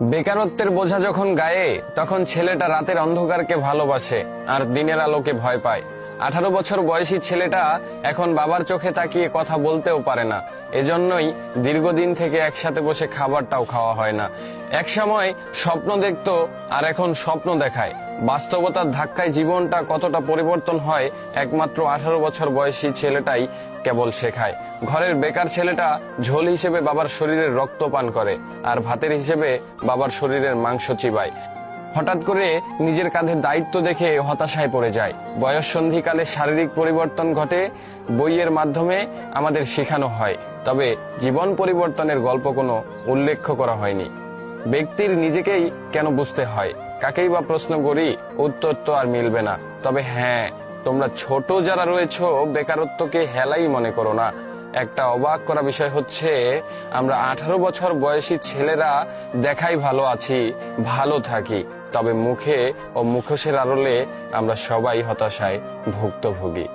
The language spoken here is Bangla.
বেকারত্বের বোঝা যখন গায়ে, তখন ছেলেটা রাতের অন্ধকারকে ভালোবাসে আর দিনের আলোকে ভয় পায়। আঠারো বছর বয়সী ছেলেটা এখন বাবার চোখে তাকিয়ে কথা বলতেও পারে না। এজন্যই দীর্ঘদিন থেকে একসাথে বসে খাবারটাও খাওয়া হয় না। এক সময় স্বপ্ন দেখতো আর এখন স্বপ্ন দেখায়। বাস্তবতার ধাক্কায় জীবনটা কতটা পরিবর্তন হয় একমাত্র আঠারো বছর বয়সী ছেলেটাই কেবল শেখায়। ঘরের বেকার ছেলেটা ঝোল হিসেবে বাবার শরীরের রক্ত পান করে আর ভাতের হিসেবে বাবার শরীরের মাংস চিবায়। হঠাৎ করে নিজের কাঁধে দায়িত্ব দেখে হতাশায় পড়ে যায়। বয়স সন্ধিকালে শারীরিক পরিবর্তন ঘটে, বইয়ের মাধ্যমে আমাদের শেখানো হয়। তবে জীবন পরিবর্তনের গল্প কোনো উল্লেখ করা হয়নি। ব্যক্তির নিজেকেই কেন বুঝতে হয়? কাকেই বা প্রশ্ন করি, উত্তর তো আর মিলবে না। তবে হ্যাঁ তোমরা ছোট যারা রয়েছো, বেকারত্বকে হেলাই মনে করো না। একটা অবাক করা বিষয় হচ্ছে, আমরা আঠারো বছর বয়সী ছেলেরা দেখাই ভালো আছি, ভালো থাকি, তবে মুখে ও মুখোশের আড়লে আমরা সবাই হতাশায় ভুক্তভোগী।